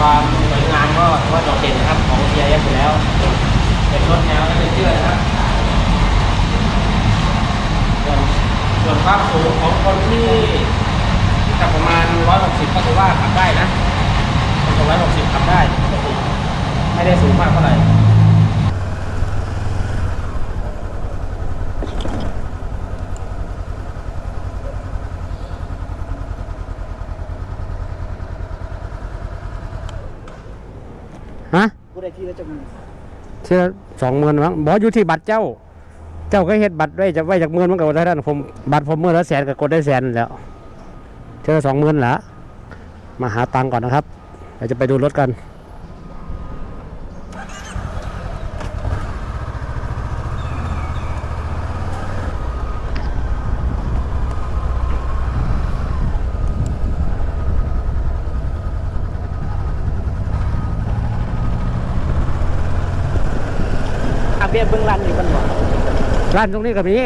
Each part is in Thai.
ความสวยงามก็ถือว่าโดดเด่นนะครับของ CIS อยู่แล้ว เป็นรถแนวและเป็นเชื่อนะครับส่วนส่วนความสูงของคนที่ขับประมาณ 160 ก็ถือว่าขับได้นะคนสูง160ขับได้ไม่ได้สูงมากเท่าไหร่ ฮะกูได้ที่แล้วจะมีเชื่อสองหมื่นมั้งบอกอยู่ที่บัตรเจ้า เจ้าก็เฮ็ดบัตรไว้จะไว้จากหมื่นมันก็ได้ท่านผมบัตรผมหมื่นละแสนก็กดได้แสนแล้วเชื่อสองหมื่นละมาหาตังค์ก่อนนะครับเดี๋ยวจะไปดูรถกัน เบียเบื้องลันอยู่กันบ่ร้านตรงนี้ก็มี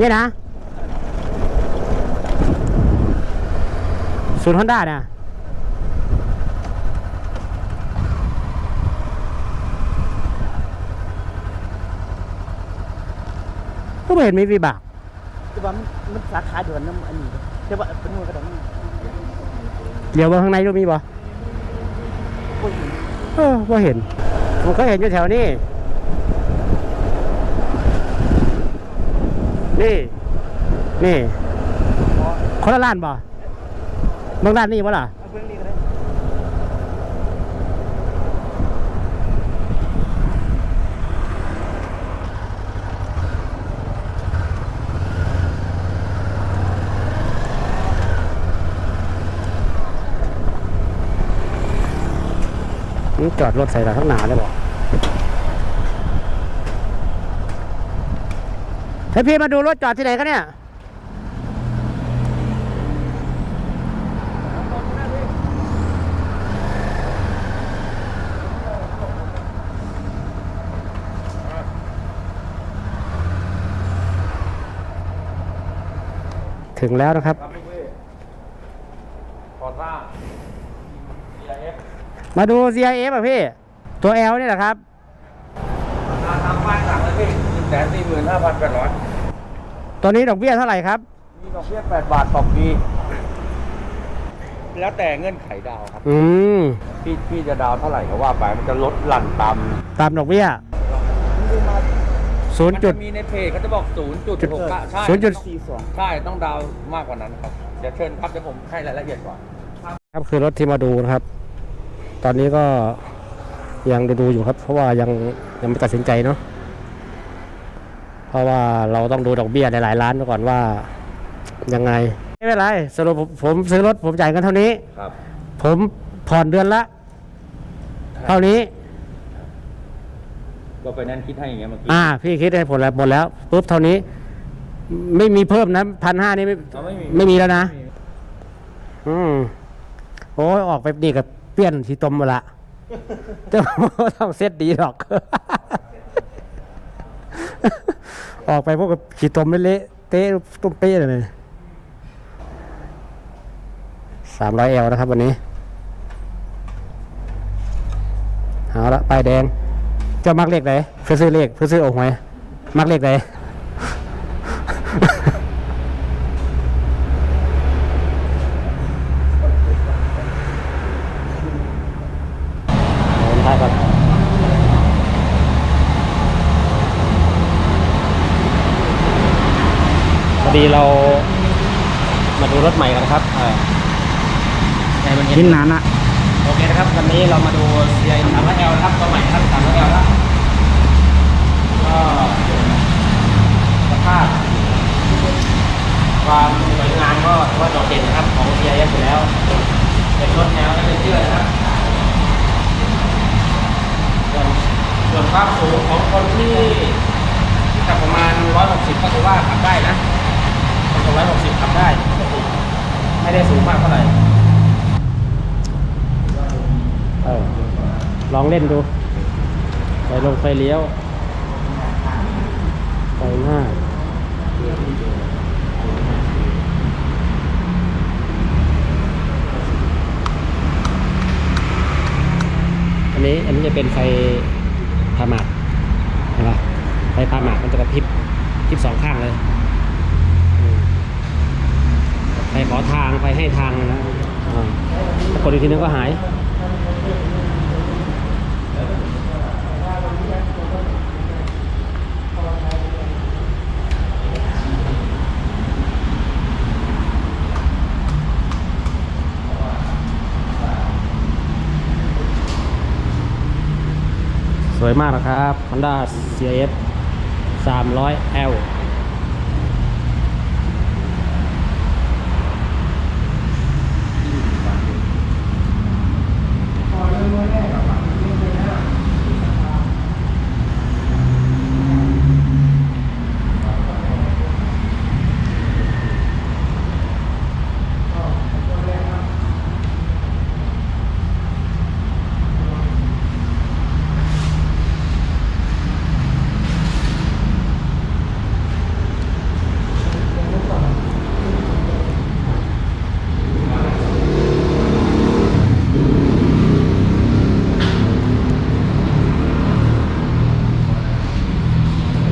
นี่นะศูนย์ฮอนด้าเนี่ยก็ไม่เห็นมีวิบากแต่ว่ามันมันสาขาเดือนน้ำอันนี้แต่ว่าเป็นมือกระดองนี่ เดี๋ยวว่าข้างในก็มีบ่เออว่าเห็น ผมก็เห็นอยู่แถวนี้ นี่ นี่คนละร้านบ่บางร้านนี่บ่ล่ะ เอาเบื้องนี้ก็ได้ นี่ จอดรถใส่หลังข้างหน้าได้บ่เฮ้พี่มาดูรถจอดที่ไหนกันเนี่ยถึงแล้วนะครับครับพี่พี่ขอท่า CIS มาดู CIF อะพี่ ตัว L นี่แหละครับราคาตามป้ายสั่งเลยพี่หนึ่งแสนสี่หมื่นห้าพันแปดร้อยตัวนี้ดอกเบี้ยเท่าไหร่ครับ มีดอกเบี้ยแปดบาทต่อปี แล้วแต่เงื่อนไขดาวครับ อืม พี่พี่จะดาวเท่าไหร่ก็ว่าไป มันจะลดหลั่นตามตามดอกเบี้ยมันดูมาศูนมัย์นจุจะดมีในเพจเขาจะบอกศูนย์จุดหกใช่ศูนย์จุดสี่สองใช่ต้องดาวมากกว่านั้นครับ เดี๋ยวเชิญครับเดี๋ยวผมให้รายละเอียดก่อน ครับคือรถที่มาดูนะครับ ตอนนี้ก็ยังดูดูอยู่ครับ เพราะว่ายังยังไม่ตัดสินใจเนาะเพราะว่าเราต้องดูดอกเบี้ยหลายๆล้านก่อนว่ายังไง ไม่เป็นไรสรุปผมผมซื้อรถผมจ่ายเงินเท่านี้ ครับ ผมผ่อนเดือนละ เท่านี้ก็ไปนั่นคิดให้อย่างเงี้ยเมื่อกี้อ่า พี่คิดให้ผลแล้วหมดแล้วปุ๊บเท่านี้ ไม่มีเพิ่มนะพันห้านี่ไม่เราไม่มี ไม่มีแล้วนะ อืม โอ้ยออกไปนี่กับ เปลี่ยนที่ตมมาละเจ้าต้องเซ็ตดีหรอก ออกไปพวกกับขี้ต้มเละเตะตุ้มเป๊ะเลยสามร้อยเอลนะครับวันนี้เอาละป้ายแดงเจ้ามักเลขไหนเพื่อซื้อเลขเพื่อซื้อโอ่งหวยมักเลขไหน ผมถ่ายก่อนพอ ดีเรามาดูรถใหม่กันนะครับเออให้มันเห็นกินนานอะโอเคนะครับวันนี้เรามาดู CI 3 0 L นะครับตัวใหม่นะครับ3 0 L แล้วก็สภาพความสวยงามก็ถือว่าโดดเด่นนะครับของ CIS อยู่แล้ว เป็นรถแนวและเป็นเชื่อนะครับส่วนส่วนความสูงของคนที่ที่ขับประมาณ 160 ก็ถือว่าขับได้นะ สองร้อยหกสิบทำได้ไม่ได้สูงมากเท่าไหร่เออลองเล่นดูไฟลงไฟเลี้ยวไฟหน้าอันนี้อันนี้จะเป็นไฟพามาดใช่ปะไฟพามาดมันจะกระพริบพริบสองข้างเลย ให้ทางนะอ่ากดอีกทีนึงก็หายสวยมากนะครับ Honda CRF 300L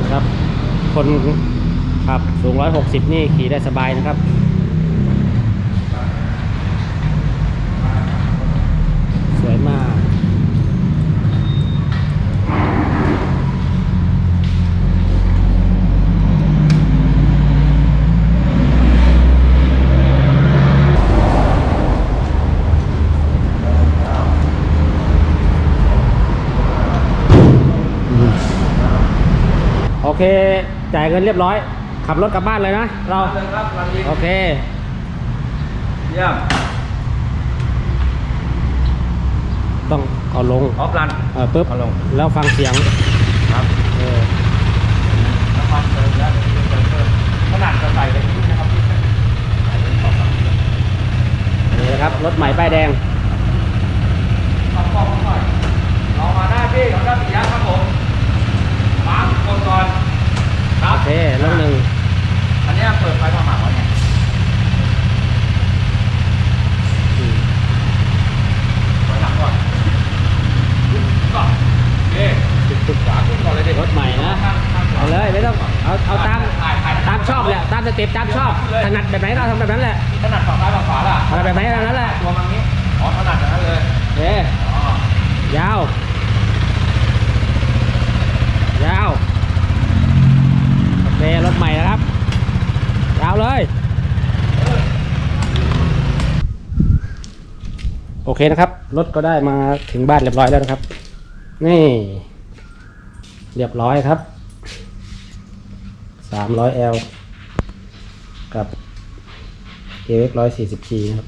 นะครับ ครับสูง 160 นี่ขี่ได้สบายนะครับ สวยมาก โอ เค จ่ายเงินเรียบร้อย ขับรถกลับบ้านเลยนะ เรา เลยครับรันยิงโอเค เยี่ยมต้องเอาลง ออฟรัน เออปุ๊บเอาลง แล้วฟังเสียงครับเออน้ำมันเติมแล้วเดี๋ยวเติมเพิ่มขนาดจะใส่เลยนี่นะครับพี่นี่นะครับ รถใหม่ป้ายแดง ทำฟองหน่อยลองมาได้พี่ของด้านปิยะครับผมมาร์คกดก่อนครั โอบ เคเรื่องหนึ่ง อันเนี้ยเปิดไฟมาหมักไว้ไง อืม ถอยหลังก่อนก่อนโอเคตึกขวาขึ้นก่อนเลยดิ รถใหม่นะ ข้างข้างขวา เอาเลยไม่ต้อง เอาเอาตาม ถ่ายถ่าย ตามชอบแหละ ตาม สเต็ปตามชอบถนัดแบบไหนก็ทำแบบนั้นแหละถนัดฝั่งซ้ายฝั่งขวาล่ะถนัดแบบไหนก็ทำแบบนั้นแหละตัวมังนี้อ๋อถนัดแบบนั้นเลยเอ๊อ๋อยาวยาวโอเครถใหม่นะครับยาวเลยโอเคนะครับ รถก็ได้มาถึงบ้านเรียบร้อยแล้วนะครับ นี่ เรียบร้อยครับ 300L กับ เอเวกร้อยสี่สิบทีนะครับ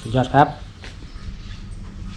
สุดยอดครับ